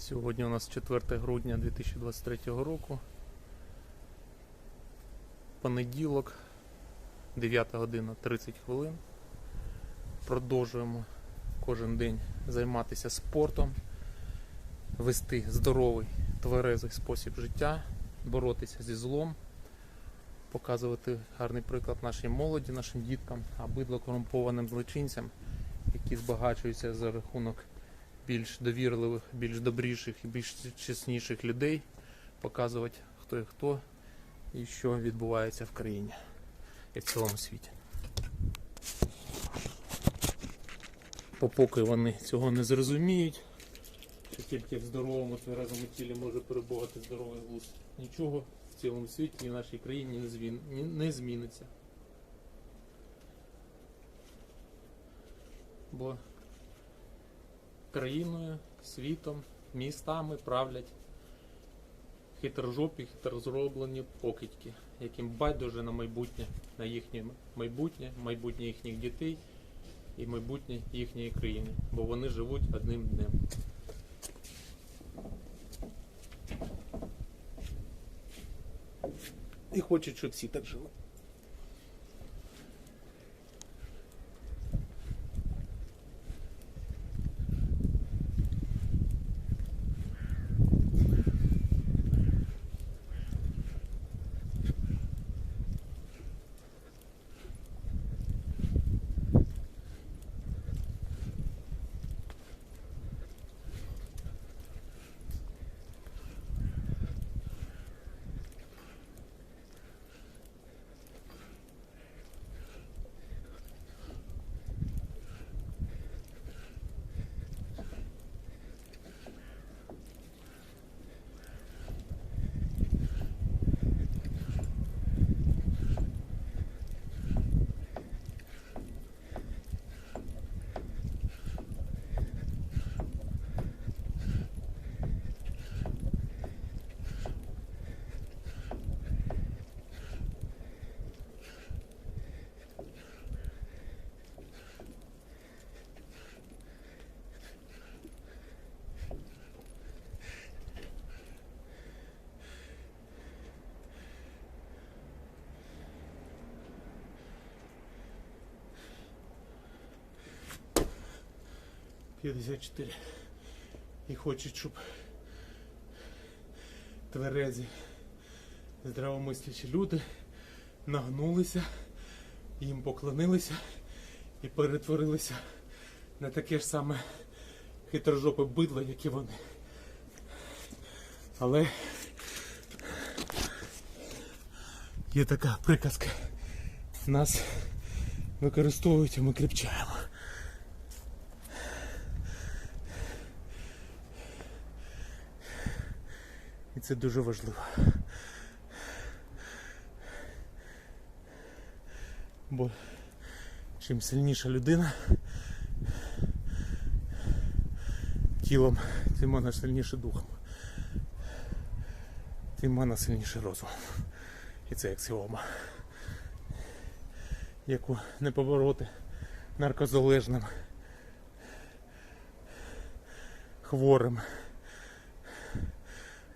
Сьогодні у нас 4 грудня 2023 року. Понеділок, 9 година 30 хвилин. Продовжуємо кожен день займатися спортом, вести здоровий, тверезий спосіб життя, боротися зі злом, показувати гарний приклад нашій молоді, нашим діткам, обидва корумпованим злочинцям, які збагачуються за рахунок більш довірливих, більш добріших і більш чесніших людей, показувати хто і хто і що відбувається в країні і в цілому світі. Бо поки вони цього не зрозуміють, що тільки в здоровому тверезому тілі може перебувати здоровий глузд, нічого в цілому світі і в нашій країні не зміниться. Бо країною, світом, містами правлять хитрожопі, хитрозроблені покидьки, яким байдуже на майбутнє, на їхнє майбутнє, майбутнє їхніх дітей і майбутнє їхньої країни, бо вони живуть одним днем. І хочуть, щоб всі так жили. П'ятдесят чотири. І хочуть, щоб тверезі, здравомислячі люди нагнулися, їм поклонилися і перетворилися на таке ж саме хитрожопе бидло, як і вони. Але є така приказка. Нас використовують, а ми кріпчаємо. І це дуже важливо. Бо чим сильніша людина тілом, тим вона сильніше духом. Тим вона сильніше розумом. І це аксіома. Яку не побороти наркозалежним, хворим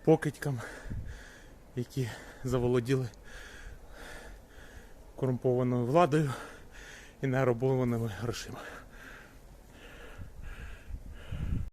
покидькам, які заволоділи корумпованою владою і наробованими грошима.